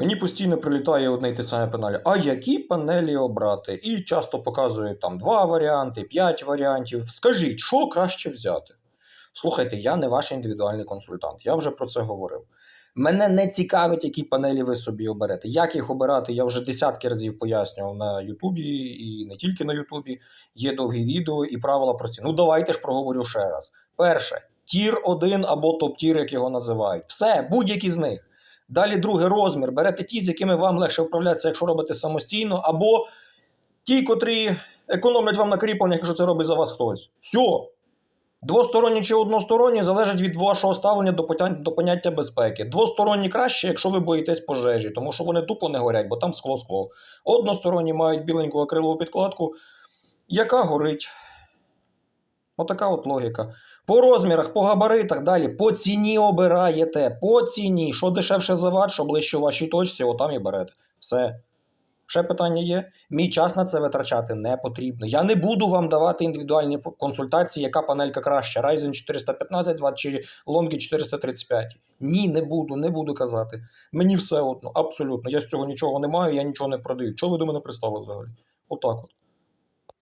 Мені постійно прилітає одне й те саме панелі. А які панелі обрати? І часто показують там два варіанти, п'ять варіантів. Скажіть, що краще взяти? Слухайте, я не ваш індивідуальний консультант, я вже про це говорив. Мене не цікавить, які панелі ви собі оберете. Як їх обирати, я вже десятки разів пояснював на Ютубі і не тільки на Ютубі. Є довгі відео і правила про ці. Ну давайте ж проговорю ще раз. Перше, тір 1 або топ-тір, як його називають. Все, будь-які з них. Далі другий розмір. Берете ті, з якими вам легше вправлятися, якщо робите самостійно, або ті, котрі економлять вам на кріпленнях, якщо це робить за вас хтось. Все. Двосторонні чи односторонні залежить від вашого ставлення до, потя- до поняття безпеки. Двосторонні краще, якщо ви боїтесь пожежі, тому що вони тупо не горять, бо там скло-скло. Односторонні мають біленьку акрилову підкладку, яка горить. Отака от логіка. По розмірах, по габаритах, далі, по ціні обираєте. По ціні. Що дешевше за ват, що ближче вашій точці, отам і берете. Все. Ще питання є. Мій час на це витрачати не потрібно. Я не буду вам давати індивідуальні консультації, яка панелька краща, Ryzen 415 Вт чи Longi 435. Ні, не буду, не буду казати. Мені все одно, абсолютно. Я з цього нічого не маю, я нічого не продаю. Чого ви до мене пристали взагалі? Отак от.